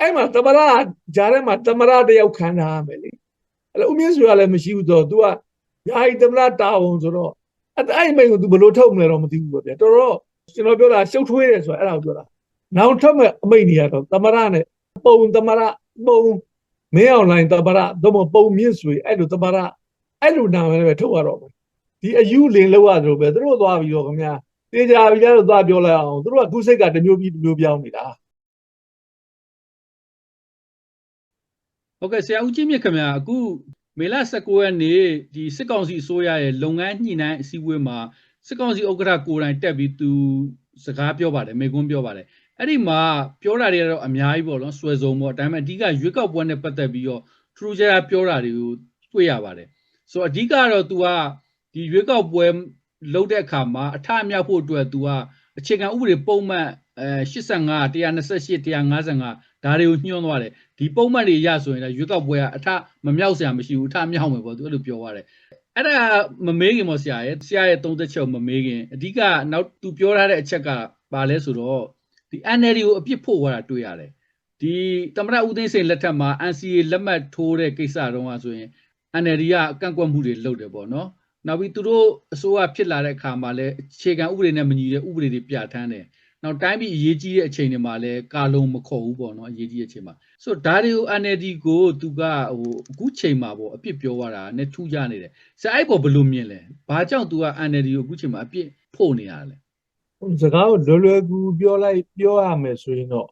အဲ့မှာသမရဂျားထဲမှာသမရတယောက်ခံထားရမယ်လေအဲ့လိုဦးမြင့်စွာလည်းမရှိဘူးတော့ तू ကယာယီသမရတာဝန်ဆိုတော့အဲ့အဲ့မိန်ကို तू ဘယ်လိုထုတ်မလဲတော့မသိဘူးပေါ့ဗျာတော်တော်ကျွန်တော်ပြောတာရှုပ်ထွေးတယ်ဆိုတာအဲ့ဒါကိုပြောတာနောက်ထုတ်မဲ့အမိန်တွေကတော့သမရနဲ့ပုံသမရပုံမင်းအောင်လိုင်းသမရတော့မပုံမြင့်စွေအဲ့လိုသမရအဲ့လိုနာမည်ပဲထုတ်ရတော့မယ်ဒီအယူလင်လောက်ရတယ်ပဲသူတို့သွားပြီးတော့ခင်ဗျာတေချာပြီးတော့သွားပြောလိုက်အောင်သူတို့ကခုစိတ်ကတစ်မျိုးပြီးတစ်မျိုးပြောင်းနေတာ ဟုတ်ကဲ့ဆရာဦးကြီးမြင့်ခင်ဗျာအခုမေလ19ရက်နေ့ဒီစစ်ကောင်စီအစိုးရရဲ့လုပ်ငန်းညှိနှိုင်းအစည်းအဝေးမှာစစ်ကောင်စီဥက္ကဋ္ဌကိုယ်တိုင်တက်ပြီးသူစကားပြောပါတယ်မေကွန်းပြောပါတယ်အဲ့ဒီမှာပြောတာတွေကတော့အများကြီးပေါ့နော်ဆွဲစုံပေါ့ဒါပေမဲ့အဓိကရွေးကောက်ပွဲနဲ့ပတ်သက်ပြီးတော့ထရူဂျာပြောတာတွေကိုတွေ့ရပါတယ်ဆိုတော့အဓိကတော့ तू ကဒီရွေးကောက်ပွဲလုပ်တဲ့အခါမှာအထအမြောက်ဖို့အတွက် तू ကအခြေခံဥပဒေပုံမှန်အဲ85 128 155 ဒါတွေကိုညှို့သွားတယ်ဒီပုံမှန်တွေရဆိုရင်လည်းရွေးကောက်ပွဲကအထမမြောက်ဆရာမရှိဘူးအထမြောက်မယ်ပေါ့သူအဲ့လိုပြောသွားတယ်အဲ့ဒါမမေးခင်ပေါ့ဆရာရဲ့ဆရာရဲ့သုံးသက်ချက်ကိုမမေးခင်အဓိကနောက်သူပြောထားတဲ့အချက်ကဘာလဲဆိုတော့ဒီ NLD ကိုအပြစ်ဖို့သွားတာတွေ့ရတယ်ဒီသမရဦးသိန်းစိန်လက်ထက်မှာ NCA လက်မှတ်ထိုးတဲ့ကိစ္စတုန်းကဆိုရင် NLD ကအကန့်ကွက်မှုတွေလုပ်တယ်ပေါ့နော်နောက်ပြီးသူတို့အစိုးရဖြစ်လာတဲ့အခါမှာလည်းအခြေခံဥပဒေနဲ့မညီတဲ့ဥပဒေတွေပြဋ္ဌာန်းတယ် နောက်တိုင်းပြည်အရေးကြီးတဲ့အချိန်တွေမှာလည်းကာလုံမခေါ်ဘူးပေါ့နော်အရေးကြီးတဲ့အချိန်မှာဆိုတော့ဒါတွေကို NLD ကိုသူကဟိုအခုချိန်မှာပေါ့အပြစ်ပြောရတာနဲ့ထူးကြနေတယ်ဆရာအဲ့ပေါ်ဘယ်လိုမြင်လဲဘာကြောင့်သူက NLD ကိုအခုချိန်မှာအပြစ်ဖို့နေရလဲဟိုစကားကိုလွယ်လွယ်ကူကူပြောလိုက်ပြောရမယ်ဆိုရင်တော့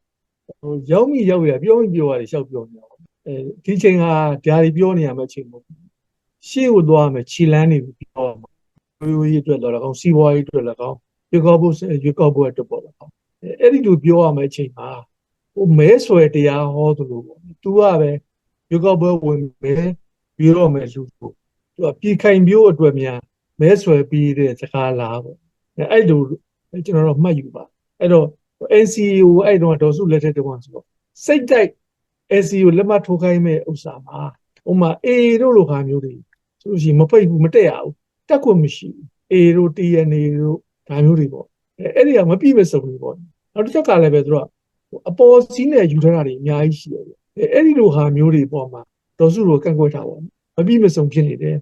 ဟိုရောက်မိရောက်ရပြောမိပြောရတယ်ရှောက်ပြောနေတာပေါ့အဲဒီချိန်ကဓာရီပြောနေရမယ့်အချိန်မဟုတ်ဘူးရှေ့ကိုသွားရမယ်ခြေလန်းနေပြီးပြောရမှာရိုးရိုးရေးအတွက်တော့လည်းကောင်းစီးပွားရေးအတွက်လည်းကောင်း ရွေးကောက်ဖို့ရွေးကောက်ဖို့အတွက်ပေါ့လည်းကောင်းအဲအဲ့ဒီလိုပြောရမယ့်အချိန်မှာဟိုမဲဆွယ်တရားဟောသလိုပေါ့သူကပဲရွေးကောက်ပွဲဝင်မဲပြီးတော့မယ်လူကိုသူကပြည်ခိုင်မျိုးအတွက်များမဲဆွယ်ပြီးတဲ့စကားလားပေါ့အဲအဲ့လိုကျွန်တော်တို့မှတ်ယူပါအဲ့တော့ NCO အဲ့တော့ဒေါ်စုလက်ထက်တုန်းကဆိုတော့စိတ်တိုက် NCO လက်မှတ်ထိုးခိုင်းမဲ့ဥစ္စာမှာဥမာ A တို့လိုဟာမျိုးတွေဆိုလို့ရှိရင်မပိတ်ဘူးမတက်ရဘူးတက်ခွင့်မရှိဘူး A တို့ TNA တို့ ဒါမျိုးတွေပေါ့အဲ့အဲ့ဒီကမပြည့်မစုံဘူးပေါ့နောက်တစ်ချက်ကလည်းပဲသူတို့ကအပေါ်စီးနဲ့ယူထားတာတွေအများကြီးရှိတယ်ပေါ့အဲ့အဲ့ဒီလိုဟာမျိုးတွေပေါ့မှာဒေါ်စုတို့ကန့်ကွက်တာပေါ့မပြည့်မစုံဖြစ်နေတယ်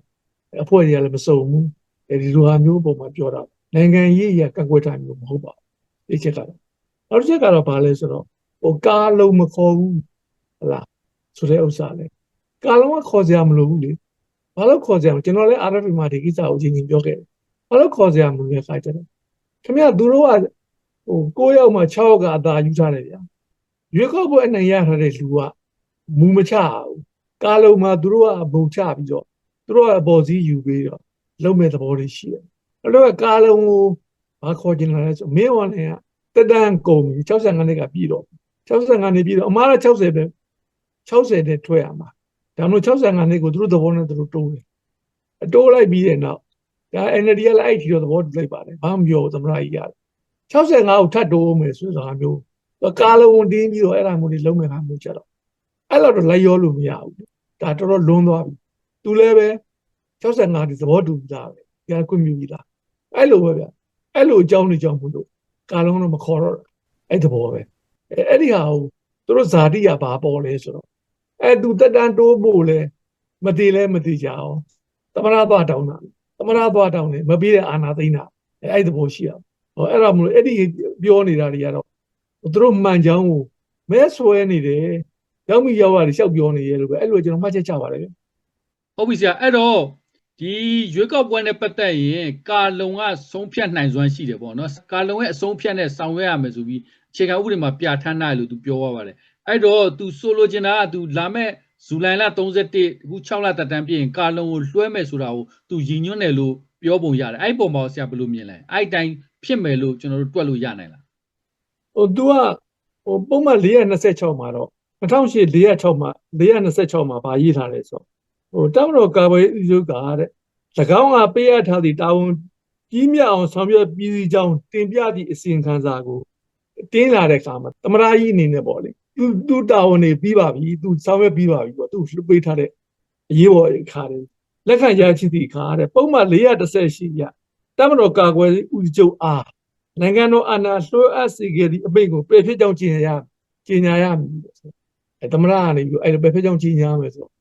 အဖွဲ့တွေကလည်းမစုံဘူးအဲ့ဒီလိုဟာမျိုးပုံမှာပြောတာနိုင်ငံရေးရကန့်ကွက်တာမျိုးမဟုတ်ပါဘူးဒီချက်ကတော့နောက်တစ်ချက်ကတော့ဘာလဲဆိုတော့ဟိုကားလုံးမခေါ်ဘူးဟလားဆိုတဲ့ဥစ္စာလေကားလုံးကခေါ်ကြမလို့ဘူးလေဘာလို့ခေါ်ကြမလဲကျွန်တော်လည်း RFP မှာဒီကိစ္စကိုအချင်းချင်းပြောခဲ့တယ်ဘာလို့ခေါ်ကြမလို့လဲခါကြတယ် ခင်ဗျသူတို့ကဟို9ယောက်မှ6ယောက်ကအသာယူထားတယ်ဗျာရွေးကောက်ပွဲအနိုင်ရထားတဲ့လူကမူမချဘူးကားလုံးမှာသူတို့ကဘုံချပြီးတော့သူတို့ကအပေါ်စီးယူပြီးတော့လုံးမဲ့သဘောတွေရှိတယ်အဲ့တော့ကားလုံးကိုဘာခေါ်ကျင်လာလဲဆိုမင်းဝါလည်းကတက်တန်းကုန်ပြီ65နှစ်ကပြည့်တော့65နှစ်ပြည့်တော့အမားက60ပဲ60နဲ့ထွက်ရမှာဒါမှမဟုတ်65နှစ်ကိုသူတို့သဘောနဲ့သူတို့တိုးတယ်အတိုးလိုက်ပြီးတဲ့နောက် ဒါ NLD ကလည်းအဲ့ဒီတော့သဘောတူလိုက်ပါတယ်ဘာမှမပြောဘူးသမရကြီးရတယ်65ကိုထပ်တိုးမယ်ဆိုဆိုတာမျိုးကားလုံးတင်းပြီးတော့အဲ့ဒါမျိုးတွေလုံးမယ်ဟာမျိုးကြတော့အဲ့တော့လိုက်ရောလို့မရဘူးဒါတော်တော်လွန်းသွားပြီသူလည်းပဲ65ဒီသဘောတူပြီးသားပဲဒီကခွင့်ပြုပြီးသားအဲ့လိုပဲဗျအဲ့လိုအကြောင်းတွေကြောင့်မို့လို့ကာလုံးတော့မခေါ်တော့အဲ့သဘောပဲအဲ့အဲ့ဒီဟာကိုသူတို့ဇာတိကဘာပေါ်လဲဆိုတော့အဲ့သူတက်တန်းတိုးဖို့လဲမတည်လဲမတည်ကြအောင်သမရသွားတောင်းတာ သမရသွားတောင်းတယ်မပြီးတဲ့အာနာသိမ့်တာအဲ့အဲ့သဘောရှိအောင်ဟောအဲ့ဒါမလို့အဲ့ဒီပြောနေတာတွေကတော့သူတို့မှန်ချောင်းကိုမဲဆွဲနေတယ်ရောက်မိရောက်ရတယ်ရှောက်ပြောနေရလို့ပဲအဲ့လိုကျွန်တော်မှတ်ချက်ချပါတယ်ဗျဟုတ်ပြီဆရာအဲ့တော့ဒီရွေးကောက်ပွဲနဲ့ပတ်သက်ရင်ကာလုံကဆုံးဖြတ်နိုင်စွမ်းရှိတယ်ပေါ့နော်ကာလုံရဲ့အဆုံးဖြတ်နဲ့ဆောင်ရွက်ရမယ်ဆိုပြီးအခြေခံဥပဒေမှာပြဋ္ဌာန်းထားတယ်လို့သူပြောသွားပါတယ်အဲ့တော့သူဆိုလိုချင်တာကသူလာမဲ့ ဇူလိုင်လ31အခု6လတက်တန်းပြည့်ရင်ကာလုံကိုလွှဲမယ်ဆိုတာကိုသူရည်ညွှန်းတယ်လို့ပြောပုံရတယ်အဲ့ဒီပုံမှာဆရာဘယ်လိုမြင်လဲအဲ့ဒီတိုင်းဖြစ်မယ်လို့ကျွန်တော်တို့တွက်လို့ရနိုင်လားဟို तू ကဟိုပုံမှန်426မှာတော့2008 406မှာ426မှာဗာရေးထားတယ်ဆိုတော့ဟိုတမတော်ကာကွယ်ရေးဥက္ကဋ္ဌတဲ့၎င်းကပေးရထားသည့်တာဝန်ကြီးမြတ်အောင်ဆောင်ရွက်ပြီးစီကြောင်းတင်ပြသည့်အစီရင်ခံစာကိုတင်းလာတဲ့အခါမှာသမရာကြီးအနေနဲ့ပေါ့လေ သူသူတာဝန်နေပြီးပါပြီသူဆောင်ရွက်ပြီးပါပြီပေါ့သူလှုပ်ပေးထားတဲ့အရေးပေါ်အခါတွေလက်ခံရရှိသည့်အခါတဲ့ပုံမှန်418ရတမတော်ကာကွယ်ရေးဦးချုပ်အားနိုင်ငံတော်အာဏာလွှဲအပ်စေခဲ့သည့်အမိန့်ကိုပယ်ဖြစ်ကြောင်းကျင်ညာရကျင်ညာရမည်လို့ဆိုအဲသမရကနေပြီးအဲ့လိုပဲဖက်ကြောင့်ကြီးညာမယ်ဆိုတော့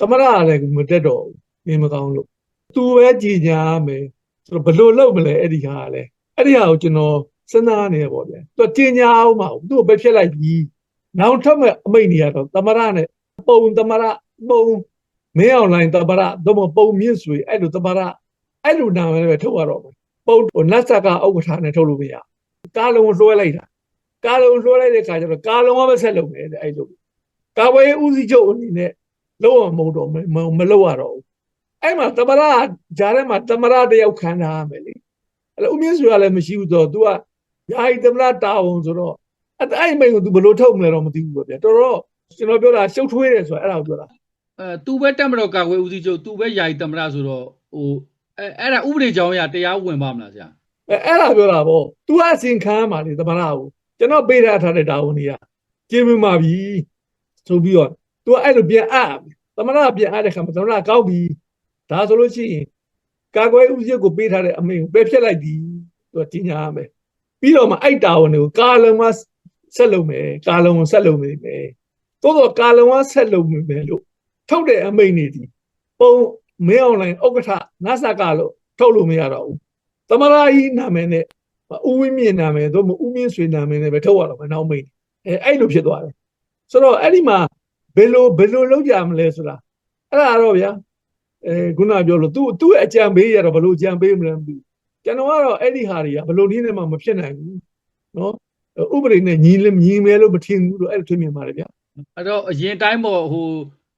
သမရကလည်းမတက်တော့ဘူးနေမကောင်းလို့သူပဲကြီးညာမယ်ဆိုတော့ဘယ်လိုလုပ်မလဲအဲ့ဒီဟာကလည်းအဲ့ဒီဟာကိုကျွန်တော်စဉ်းစားနေရပေါ့ဗျာသူကကြီးညာအောင်မဟုတ်သူ့ကိုပဲဖြစ်လိုက်ပြီး နောက်ထပ်မဲ့အမိတ်နေရတော့သမရနဲ့ပုံသမရပုံမင်းအောင်လိုင်းသမရတော့မပုံမြင့်ဆွေအဲ့လိုသမရအဲ့လိုနာမည်ပဲထုတ်ရတော့မယ်ပုံဟိုနတ်ဆက်ကဥက္ကဋ္ဌနဲ့ထုတ်လို့မရကားလုံးလွှဲလိုက်တာကားလုံးလွှဲလိုက်တဲ့ခါကျတော့ကားလုံးကပဲဆက်လုပ်နေတယ်အဲ့လိုကာဝေးဦးစီးချုပ်အနေနဲ့လုံးဝမဟုတ်တော့မလုပ်ရတော့ဘူးအဲ့မှာသမရဂျားထဲမှာသမရတယောက်ခံထားရမယ်လေအဲ့လိုဦးမြင့်ဆွေကလည်းမရှိဘူးဆိုတော့ तू ကယာယီသမရတာဝန်ဆိုတော့ အဲ့အဲ့မိန်ကို तू ဘယ်လိုထုတ်မလဲတော့မသိဘူးပေါ့ဗျာတော်တော်ကျွန်တော်ပြောတာရှုပ်ထွေးတယ်ဆိုတာအဲ့ဒါကိုပြောတာ အဲသူပဲတက်မတော်ကာကွယ်ဦးစီးချုပ်သူပဲယာယီတမရဆိုတော့ဟိုအဲအဲ့ဒါဥပဒေကြောင်းအရတရားဝင်ပါမလားဆရာ အဲအဲ့ဒါပြောတာပေါ့ तू ကအစင်ခံရမှာလေသမရကိုကျွန်တော်ပေးထားထားတဲ့တာဝန်ကြီးကကျေးမမှာပြီဆိုပြီးတော့ तू ကအဲ့လိုပြန်အပ်သမရပြန်အပ်တဲ့ခါမှာသမရကောက်ပြီဒါဆိုလို့ရှိရင်ကာကွယ်ဥပဒေကိုပေးထားတဲ့အမိန့်ကိုပယ်ဖျက်လိုက်ပြီသူကတင်ညာရမယ်ပြီးတော့မှအဲ့တာဝန်တွေကိုကာလုံက ဆက်လုပ်မယ်ကာလုံကိုဆက်လုပ်နေမယ်သို့တော့ကာလုံကဆက်လုပ်မယ်လို့ထုတ်တဲ့အမိန့်တွေဒီပုံမင်းအွန်လိုင်းဥက္ကဋ္ဌနတ်ဆက်ကလို့ထုတ်လို့မရတော့ဘူးသမရကြီးနာမည်နဲ့ဦးဝင်းမြင့်နာမည်သို့မဟုတ်ဦးမြင့်ဆွေနာမည်နဲ့ပဲထုတ်ရတော့မယ်နောက်မိန့်အဲအဲ့လိုဖြစ်သွားတယ်ဆိုတော့အဲ့ဒီမှာဘယ်လိုဘယ်လိုလုပ်ကြမလဲဆိုတာအဲ့ဒါတော့ဗျာအဲခုနပြောလို့သူသူ့အကြံပေးရတော့ဘယ်လိုအကြံပေးမလဲမသိဘူးကျွန်တော်ကတော့အဲ့ဒီဟာတွေကဘယ်လိုနည်းနဲ့မှမဖြစ်နိုင်ဘူးနော် ဥပဒေနဲ့ညီလည်းညီမဲလို့မထင်ဘူးလို့အဲ့လိုထင်မြင်ပါတယ်ဗျာအဲ့တော့အရင်တိုင်းပေါ့ဟို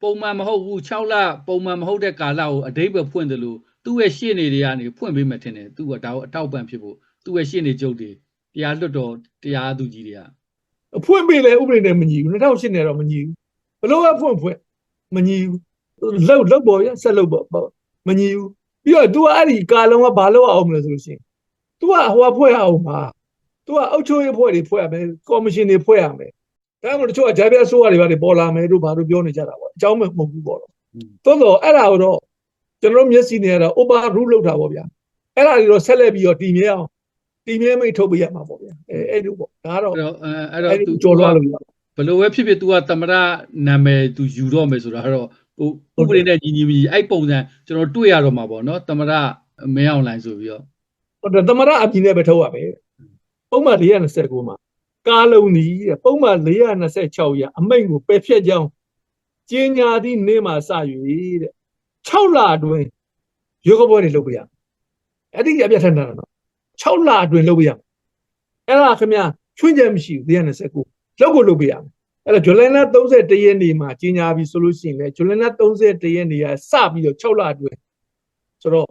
ပုံမှန်မဟုတ်ဘူး6လပုံမှန်မဟုတ်တဲ့ကာလကိုအတိတ်ပဲဖွင့်တယ်လို့သူ့ရဲ့ရှေ့နေတွေကနေဖွင့်ပေးမှထင်တယ်သူကဒါကိုအထောက်ပံ့ဖြစ်ဖို့သူ့ရဲ့ရှေ့နေချုပ်တွေတရားလွတ်တော်တရားသူကြီးတွေကအဖွင့်ပေးလဲဥပဒေနဲ့မညီဘူး2008နဲ့တော့မညီဘူးဘလို့ကဖွင့်ဖွင့်မညီဘူးလောက်လောက်ပေါ်ရဆက်လောက်ပေါ်မညီဘူးပြီးတော့ तू ကအဲ့ဒီကာလုံးကဘာလို့အောင်မလဲဆိုလို့ရှိရင် तू ကဟိုကဖွဲ့အောင်ပါ သူကအုပ်ချုပ်ရေးဖွဲ့တွေဖွဲ့ရမယ်ကော်မရှင်တွေဖွဲ့ရမယ်ဒါမှမဟုတ်တချို့ကဂျာပြားဆိုးရတယ်ဗျာတွေပေါ်လာမယ်တို့ဘာတို့ပြောနေကြတာပေါ့အကြောင်းမဟုတ်ဘူးပေါ့တော့သို့တော့အဲ့ဒါတော့ကျွန်တော်မျက်စိနဲ့ကတော့ over rule လောက်တာပေါ့ဗျာအဲ့ဒါတွေတော့ဆက်လက်ပြီးတော့တည်မြဲအောင်တည်မြဲမိတ်ထုတ်ပေးရမှာပေါ့ဗျာအဲအဲ့လိုပေါ့ဒါကတော့အဲ့တော့သူကြော်လွားလို့ဘလို့ပဲဖြစ်ဖြစ် तू ကသမရနာမည် तू ယူတော့မယ်ဆိုတာတော့ဟိုဥပဒေနဲ့ညီညီမီအဲ့ပုံစံကျွန်တော်တွေ့ရတော့မှာပေါ့နော်သမရမင်းအောင်လိုင်းဆိုပြီးတော့ဟုတ်တယ်သမရအပြင်နဲ့ပဲထုတ်ရမယ် ပုံမှန်429မှာကားလုံးကြီးတဲ့ပုံမှန်426ရအမိန့်ကိုပယ်ဖျက်ကြောင်းကျင်းညာသည့်နေ့မှာစ၍တဲ့6လအတွင်းရုပ်ကပွဲတွေလုပ်ပြရမယ်အဲ့ဒီအပြတ်ထန်တာနော်6လအတွင်းလုပ်ပြရမယ်အဲ့ဒါခင်ဗျာချွင်းချက်မရှိဘူး429လောက်ကိုလုပ်ပြရမယ်အဲ့တော့ဇူလိုင်လ31ရက်နေ့မှာကျင်းညာပြီဆိုလို့ရှိရင်လေဇူလိုင်လ31ရက်နေ့ကစပြီးတော့6လအတွင်းဆိုတော့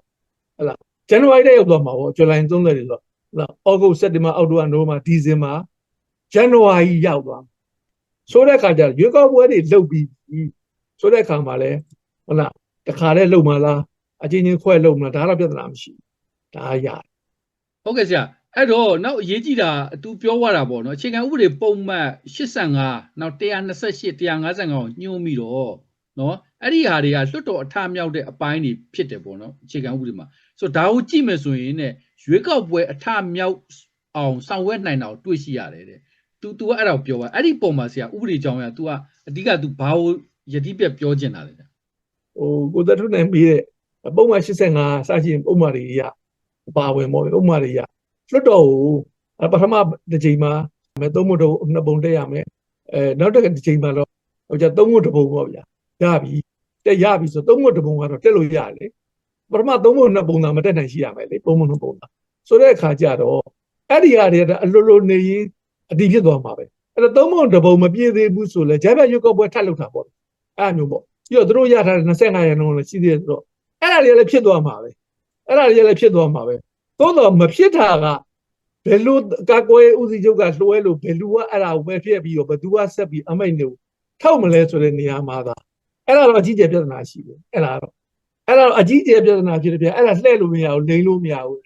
ဟလာဇန်နဝါရီလရောက်သွားမှာပေါ့ဇူလိုင်30ရက်ဆိုတော့ဟလာ ဩဂုတ်စက်တင်ဘာအောက်တိုဘာနိုဝင်ဘာဒီဇင်ဘာဇန်နဝါရီရောက်သွားဆိုတဲ့အခါကျရွေးကောက်ပွဲတွေလုပ်ပြီးဆိုတဲ့အခါမှာလဲဟုတ်လားတခါလဲလုပ်မလားအချင်းချင်းခွဲလုပ်မလားဒါတော့ပြဿနာမရှိဘူးဒါရဟုတ်ကဲ့ဆရာအဲ့တော့နောက်အရေးကြီးတာသူပြောသွားတာပေါ့နော်အခြေခံဥပဒေပုံမှန်85နောက်128 155ကိုညှို့ပြီးတော့နော်အဲ့ဒီဟာတွေကလွတ်တော်အထမြောက်တဲ့အပိုင်းတွေဖြစ်တယ်ပေါ့နော်အခြေခံဥပဒေမှာဆိုတော့ဒါကိုကြည့်မယ်ဆိုရင်ね ရွေးကောက်ပွဲအထမြောက်အောင်ဆောင်ရွက်နိုင်တာကိုတွေ့ရှိရတယ်တဲ့ तू तू ကအဲ့ဒါကိုပြောပါအဲ့ဒီပုံမှာဆရာဥပဒေကြောင်းရ तू ကအဓိက तू ဘာကိုယတိပြတ်ပြောချင်တာလဲဆရာ ဟိုကိုသက်ထုနိုင်ပြီးတဲ့ပုံမှန်85စရှိရင်ပုံမှန်တွေရအပါဝင်ပေါ့ပုံမှန်တွေရလွတ်တော်ကိုပထမတစ်ချိန်မှာမယ်သုံးဖို့တော့နှစ်ပုံတက်ရမယ်အဲနောက်တစ်ချိန်မှာတော့ဟိုကျသုံးဖို့တစ်ပုံပေါ့ဗျာရပြီတက်ရပြီဆိုသုံးဖို့တစ်ပုံကတော့တက်လို့ရတယ်လေ ပထမသုံးဖို့နှစ်ပုံသာမတက်နိုင်ရှိရမယ်လေပုံဖို့နှစ်ပုံသာဆိုတဲ့အခါကျတော့အဲ့ဒီဟာတွေကအလိုလိုနေရင်အတီးဖြစ်သွားမှာပဲအဲ့တော့သုံးဖို့တစ်ပုံမပြည့်သေးဘူးဆိုလဲဂျာဘက်ရွက်ကောက်ပွဲထပ်လုပ်တာပေါ့အဲ့မျိုးပေါ့ပြီးတော့သူတို့ရထားတဲ့25ရာခိုင်နှုန်းလည်းရှိသေးတယ်ဆိုတော့အဲ့ဒါတွေလည်းဖြစ်သွားမှာပဲအဲ့ဒါတွေလည်းဖြစ်သွားမှာပဲသို့တော့မဖြစ်တာကဘယ်လိုကာကွယ်ဦးစီးချုပ်ကလွှဲလို့ဘယ်လူကအဲ့ဒါကိုပဲဖြစ်ပြီးတော့ဘယ်သူကဆက်ပြီးအမိတ်နေကိုထောက်မလဲဆိုတဲ့နေရာမှာသာအဲ့ဒါတော့အကြီးကျယ်ပြဿနာရှိတယ်အဲ့ဒါတော့ အဲ့ဒါတော့အကြီးကျယ်ပြဿနာဖြစ်တယ်ဗျအဲ့ဒါလှည့်လို့မရဘူးလိမ့်လို့မရဘူး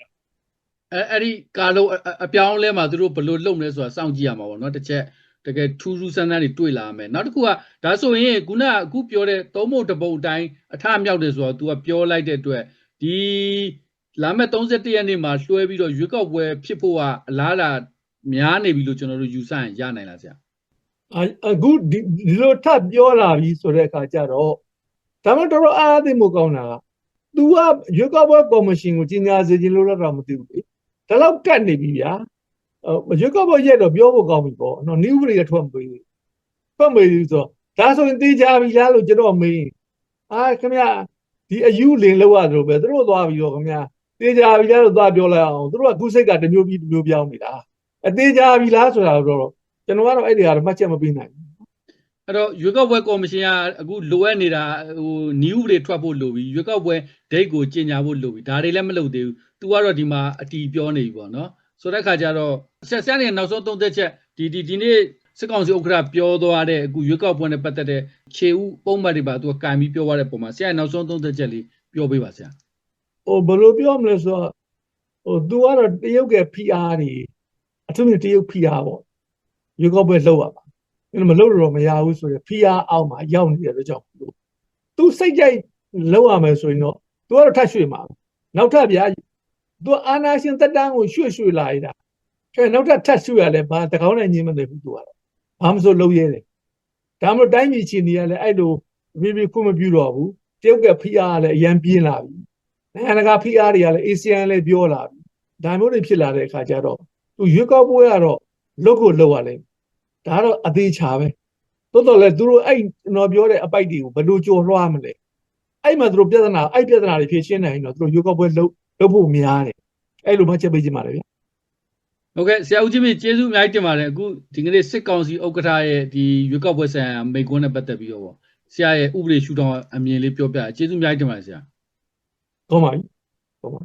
အဲအဲ့ဒီကာလုံးအပြောင်းလဲမှာသူတို့ဘယ်လိုလုပ်မလဲဆိုတာစောင့်ကြည့်ရမှာပေါ့နော်တစ်ချက်တကယ်ထူးထူးဆန်းဆန်းတွေတွေ့လာမယ်နောက်တစ်ခုကဒါဆိုရင်ခုနအခုပြောတဲ့သုံးဖို့တပုံအတိုင်းအထမြောက်တယ်ဆိုတော့ तू ကပြောလိုက်တဲ့အတွက်ဒီလာမဲ့31ရက်နေ့မှာလွှဲပြီးတော့ရွေးကောက်ပွဲဖြစ်ဖို့ကအလားအလာများနေပြီလို့ကျွန်တော်တို့ယူဆရင်ရနိုင်လားဆရာအာအခုဒီဒီလိုထပ်ပြောလာပြီဆိုတဲ့အခါကျတော့ ဒါမှတော်တော်အားအသိမှုကောင်းတာက तू ကရွေးကောက်ပွဲကော်မရှင်ကိုကြီးညာစေခြင်းလို့တော့မသိဘူးလေဒါတော့ကတ်နေပြီဗျာဟိုရွေးကောက်ပွဲရက်တော့ပြောဖို့ကောင်းပြီပေါ့နော်နည်းဥပဒေကထွက်မပေးဘူးထွက်မပေးဘူးဆိုတော့ဒါဆိုရင်သိကြပြီလားလို့ကျွန်တော်မေးအာခင်ဗျဒီအယူလင်လောက်ရတယ်လို့ပဲသူတို့သွားပြီးတော့ခင်ဗျသိကြပြီလားလို့သွားပြောလိုက်အောင်သူတို့ကခုစိတ်ကတစ်မျိုးပြီးတစ်မျိုးပြောင်းနေတာအသေးကြပြီလားဆိုတာတော့ကျွန်တော်ကတော့အဲ့ဒီဟာမှတ်ချက်မပေးနိုင်ဘူး အဲ့တော့ရွေးကောက်ပွဲကော်မရှင်ကအခုလိုအပ်နေတာဟိုနည်းဥပဒေထွက်ဖို့လိုပြီရွေးကောက်ပွဲဒိတ်ကိုကြီးညာဖို့လိုပြီဒါတွေလည်းမလုပ်သေးဘူး तू ကတော့ဒီမှာအတီးပြောနေပြီပေါ့နော်ဆိုတဲ့ခါကျတော့ဆက်ဆက်နေနောက်ဆုံးသုံးသက်ချက်ဒီဒီဒီနေ့စစ်ကောင်စီဥက္ကဋ္ဌပြောသွားတဲ့အခုရွေးကောက်ပွဲနဲ့ပတ်သက်တဲ့ခြေဥပုံမှတ်တွေပါ तू ကကင်ပြီးပြောသွားတဲ့ပုံမှာဆရာနောက်ဆုံးသုံးသက်ချက်လေးပြောပေးပါဆရာ ဟိုဘယ်လိုပြောမလဲဆိုတော့ဟို तू ကတော့တရုတ်က PR တွေအထူးသဖြင့်တရုတ် PR ပေါ့ရွေးကောက်ပွဲလောက်ရပါ အဲ့မလုပ်တော့မရဘူးဆိုရဖိအားအောက်မှာရောက်နေတယ်လို့ကြောင့်သူစိတ်ကြိုက်လောက်ရမယ်ဆိုရင်တော့သူကတော့ထပ်ရွှေ့မှာနောက်ထပ်ဗျာသူအာနာရှင်တက်တန်းကိုရွှေ့ရွှေ့လာရတာကျဲနောက်ထပ်ထပ်ရွှေ့ရလဲဘာတကောင်းနဲ့ညင်းမသိဘူးသူကတော့ဘာမဆိုလုပ်ရဲတယ်ဒါမှမဟုတ်တိုင်းပြည်ချင်းတွေကလည်းအဲ့လိုဘီဘီခုမပြူတော့ဘူးတရုတ်ကဖိအားလည်းအရန်ပြင်းလာပြီနိုင်ငံတကာဖိအားတွေကလည်းအေဆီယံလည်းပြောလာပြီဒါမျိုးတွေဖြစ်လာတဲ့အခါကျတော့သူရွေးကောက်ပွဲကတော့လုတ်ကိုလုတ်ရလိမ့် ဒါကတော့အသေးချာပဲတိုးတော်လည်းသူတို့အဲ့ကျွန်တော်ပြောတဲ့အပိုက်တွေကိုဘယ်လိုကြော်လွှားမလဲအဲ့မှာသူတို့ပြဿနာအဲ့ပြဿနာတွေဖြေရှင်းနိုင်ရင်တော့သူတို့ရွေးကောက်ပွဲလုတ်လုတ်ဖို့များတယ်အဲ့လိုမှချက်ပေးချင်ပါတယ်ဗျဟုတ်ကဲ့ဆရာဦးကြီးမြင့်ကျေးဇူးအများကြီးတင်ပါတယ်အခုဒီကနေ့စစ်ကောင်စီဥက္ကဋ္ဌရဲ့ဒီရွေးကောက်ပွဲဆိုင်ရာမိန့်ခွန်းနဲ့ပတ်သက်ပြီးတော့ပေါ့ဆရာရဲ့ဥပဒေရှုထောင့်အမြင်လေးပြောပြကျေးဇူးအများကြီးတင်ပါတယ်ဆရာကောင်းပါပြီကောင်းပါ